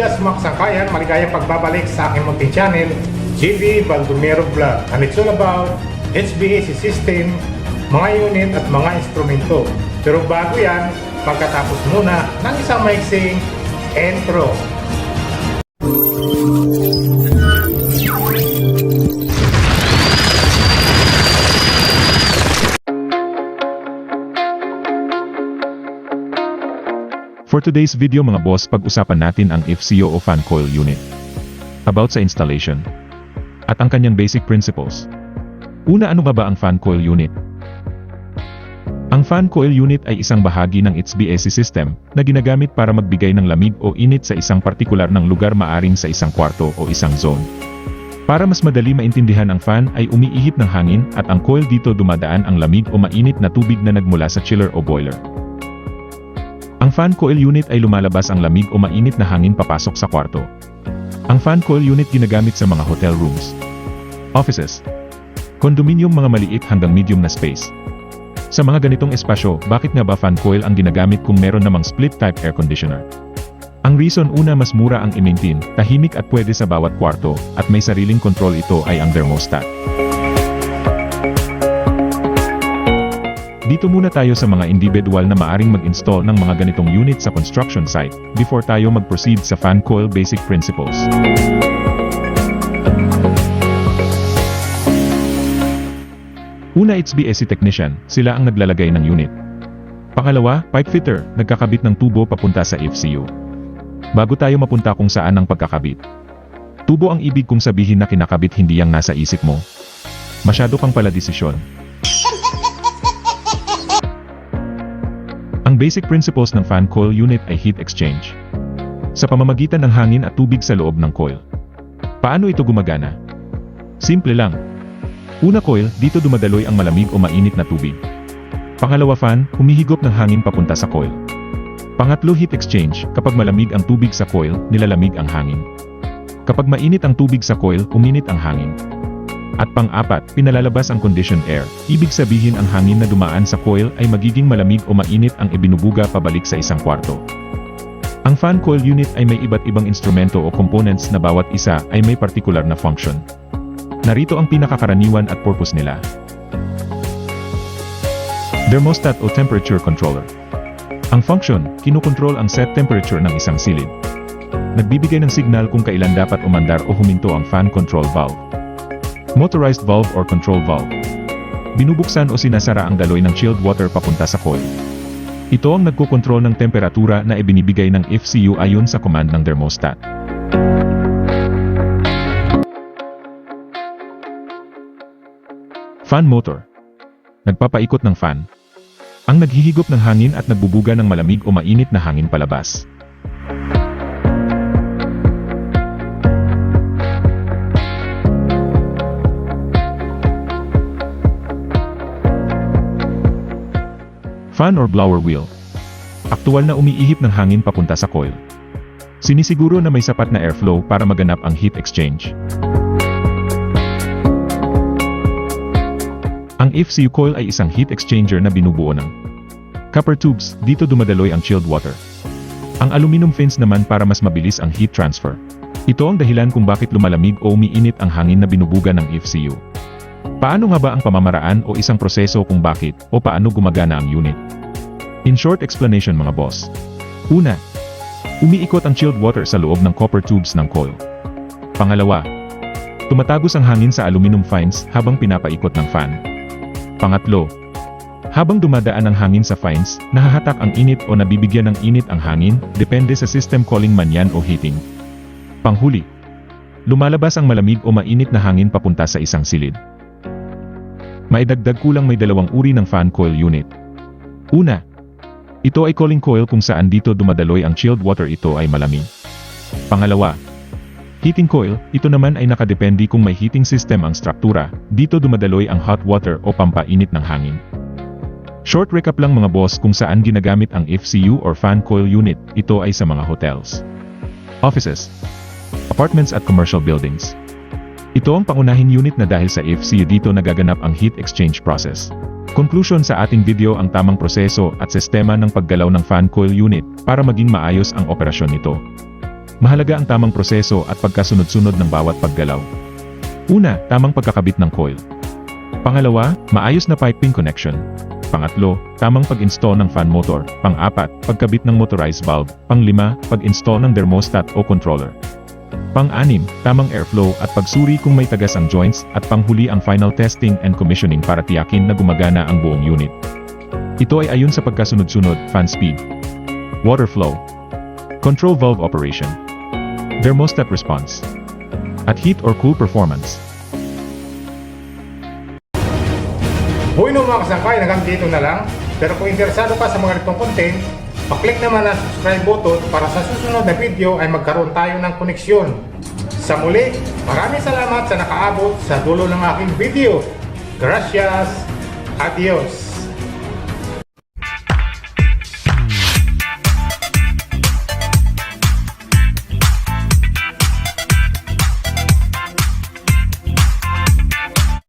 mga kasangkayan, maligayang pagbabalik sa aking munting channel, GB Baldomero Vlog. And it's all about HVAC system, mga unit at mga instrumento. Pero bago yan, pagkatapos muna ng isang maiksing intro. For today's video mga boss, pag-usapan natin ang FCO o fan coil unit. About sa installation. At ang kanyang basic principles. Una ano ba ba ang fan coil unit? Ang fan coil unit ay isang bahagi ng HVAC system na ginagamit para magbigay ng lamig o init sa isang partikular ng lugar maaring sa isang kwarto o isang zone. Para mas madali maintindihan ang fan ay umiihip ng hangin at ang coil dito dumadaan ang lamig o mainit na tubig na nagmula sa chiller o boiler. Ang fan coil unit ay lumalabas ang lamig o mainit na hangin papasok sa kwarto. Ang fan coil unit ginagamit sa mga hotel rooms, offices, condominium mga maliit hanggang medium na space. Sa mga ganitong espasyo, bakit nga ba fan coil ang ginagamit kung meron namang split type air conditioner? Ang reason una mas mura ang i-maintain, tahimik at pwede sa bawat kwarto, at may sariling control ito ay ang thermostat. Dito muna tayo sa mga individual na maaring mag-install ng mga ganitong unit sa construction site, before tayo mag-proceed sa fan coil basic principles. Una HVAC technician, sila ang naglalagay ng unit. Pangalawa, pipe fitter, nagkakabit ng tubo papunta sa FCU. Bago tayo mapunta kung saan ang pagkakabit. Tubo ang ibig kong sabihin na kinakabit hindi yang nasa isip mo. Masyado kang pala desisyon. Basic principles ng fan coil unit ay heat exchange. Sa pamamagitan ng hangin at tubig sa loob ng coil. Paano ito gumagana? Simple lang. Una coil, dito dumadaloy ang malamig o mainit na tubig. Pangalawa fan, humihigop ng hangin papunta sa coil. Pangatlo heat exchange, kapag malamig ang tubig sa coil, nilalamig ang hangin. Kapag mainit ang tubig sa coil, uminit ang hangin. At pang-apat, pinalalabas ang conditioned air. Ibig sabihin ang hangin na dumaan sa coil ay magiging malamig o mainit ang ibinubuga pabalik sa isang kwarto. Ang fan coil unit ay may iba't ibang instrumento o components na bawat isa ay may particular na function. Narito ang pinakakaraniwan at purpose nila. Thermostat o temperature controller. Ang function, kinukontrol ang set temperature ng isang silid. Nagbibigay ng signal kung kailan dapat umandar o huminto ang fan control valve. Motorized valve or control valve. Binubuksan o sinasara ang daloy ng chilled water papunta sa coil. Ito ang nagkukontrol ng temperatura na ibinibigay ng FCU ayon sa command ng thermostat. Fan motor. Nagpapaikot ng fan. Ang naghihigop ng hangin at nagbubuga ng malamig o mainit na hangin palabas. Fan or blower wheel. Aktual na umiihip ng hangin papunta sa coil. Sinisiguro na may sapat na airflow para maganap ang heat exchange. Ang FCU coil ay isang heat exchanger na binubuo ng copper tubes, dito dumadaloy ang chilled water. Ang aluminum fins naman para mas mabilis ang heat transfer. Ito ang dahilan kung bakit lumalamig o umiinit ang hangin na binubuga ng FCU. Paano nga ba ang pamamaraan o isang proseso kung bakit o paano gumagana ang unit? In short explanation mga boss. Una, umiikot ang chilled water sa loob ng copper tubes ng coil. Pangalawa, tumatagos ang hangin sa aluminum fines habang pinapaikot ng fan. Pangatlo, habang dumadaan ang hangin sa fines, nahahatak ang init o nabibigyan ng init ang hangin, depende sa system calling man yan o heating. Panghuli, lumalabas ang malamig o mainit na hangin papunta sa isang silid. Maidagdag kulang may dalawang uri ng fan coil unit. Una, ito ay cooling coil kung saan dito dumadaloy ang chilled water ito ay malamig. Pangalawa, heating coil, ito naman ay nakadepende kung may heating system ang struktura, dito dumadaloy ang hot water o pampainit ng hangin. Short recap lang mga boss kung saan ginagamit ang FCU or fan coil unit, ito ay sa mga hotels, offices, apartments at commercial buildings. Ito ang pangunahing unit na dahil sa FCU dito nagaganap ang heat exchange process. Conclusion sa ating video ang tamang proseso at sistema ng paggalaw ng fan coil unit para maging maayos ang operasyon nito. Mahalaga ang tamang proseso at pagkasunod-sunod ng bawat paggalaw. Una, tamang pagkakabit ng coil. Pangalawa, maayos na piping connection. Pangatlo, tamang pag-install ng fan motor. Pang-apat, pagkabit ng motorized valve. Pang-lima, pag-install ng thermostat o controller. Pang-anim, tamang airflow at pagsuri kung may tagas ang joints at panghuli ang final testing and commissioning para tiyakin na gumagana ang buong unit. Ito ay ayon sa pagkasunod-sunod, fan speed, water flow, control valve operation, thermostat response, at heat or cool performance. Hoy no mga kasangkay, hanggang dito na lang. Pero kung interesado ka sa mga ganitong content, paklik naman ang subscribe button para sa susunod na video ay magkaroon tayo ng koneksyon. Sa muli, maraming salamat sa nakaabot sa dulo ng aking video. Gracias. Adios.